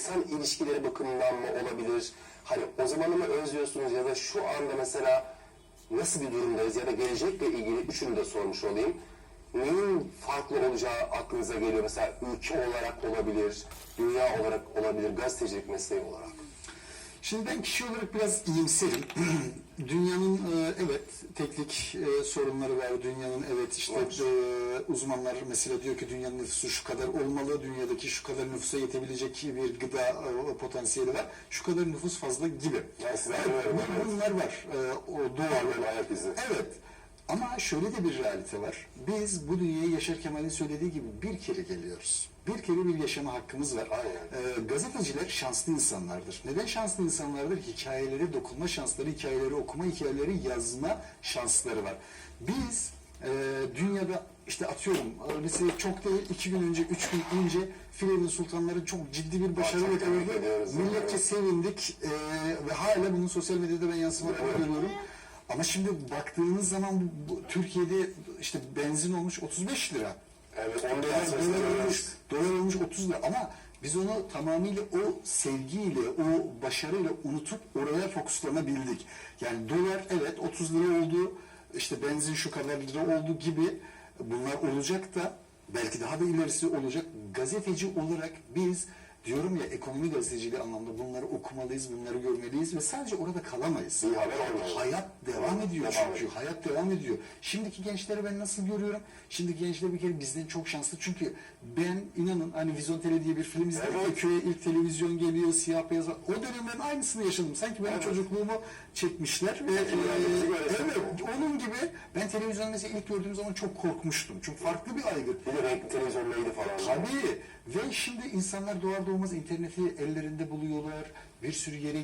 insan ilişkileri bakımından mı olabilir? Hani o zamanı mı özlüyorsunuz ya da şu anda mesela nasıl bir durumdayız ya da gelecekle ilgili üçünü de sormuş olayım. Neyin farklı olacağı aklınıza geliyor? Mesela ülke olarak olabilir, dünya olarak olabilir, gazetecilik mesleği olarak. Şimdi ben kişi olarak biraz iyimserim. Dünyanın e, evet teknik e, sorunları var. Dünyanın evet işte e, uzmanlar mesela diyor ki dünyanın nüfusu şu kadar olmalı. Dünyadaki şu kadar nüfusa yetebilecek bir gıda e, potansiyeli var. Şu kadar nüfus fazla gibi. Size Evet, bunlar var. E, o doğru. Evet. Ama şöyle de bir realite var. Biz bu dünyaya Yaşar Kemal'in söylediği gibi bir kere geliyoruz. Bir kere bir yaşama hakkımız var. Aynen. Ee, gazeteciler şanslı insanlardır. Neden şanslı insanlardır? Hikayelere dokunma şansları, hikayeleri okuma, hikayeleri yazma şansları var. Biz e, dünyada işte atıyorum e, mesela çok değil iki gün önce, üç gün önce Firavun Sultanları çok ciddi bir başarı yakaladı. Milletçe Evet. sevindik e, ve hala bunun sosyal medyada ben yansımalarını Evet. görüyorum. Ama şimdi baktığınız zaman bu, bu Türkiye'de işte benzin olmuş 35 lira. Evet, Yani dolar olmuş, dolar olmuş 30 lira ama biz onu tamamıyla o sevgiyle, o başarıyla unutup oraya fokuslanabildik. Yani dolar evet 30 lira oldu, işte benzin şu kadar lira oldu gibi bunlar olacak da belki daha da ilerisi olacak. Gazeteci olarak biz diyorum ya ekonomi gazeteciliği anlamda bunları okumalıyız, bunları görmeliyiz ve sadece orada kalamayız. Bir haber olmalı. Hayat devam ediyor Devam çünkü. ediyor. Hayat devam ediyor. Şimdiki gençleri ben nasıl görüyorum? Şimdiki gençler bir kere bizden çok şanslı. Çünkü ben inanın hani Vizyon Tele diye bir film izledim. Evet. Köye ilk televizyon geliyor, siyah beyaz. O dönemlerin aynısını yaşadım. Sanki benim Evet. çocukluğumu çekmişler ve e, evet ben televizyonu mesela ilk gördüğüm zaman çok korkmuştum. Çünkü farklı bir aygıt. Bir de renkli televizyon neydi falan. Tabii ve şimdi insanlar doğar doğmaz interneti ellerinde buluyorlar. Bir sürü yere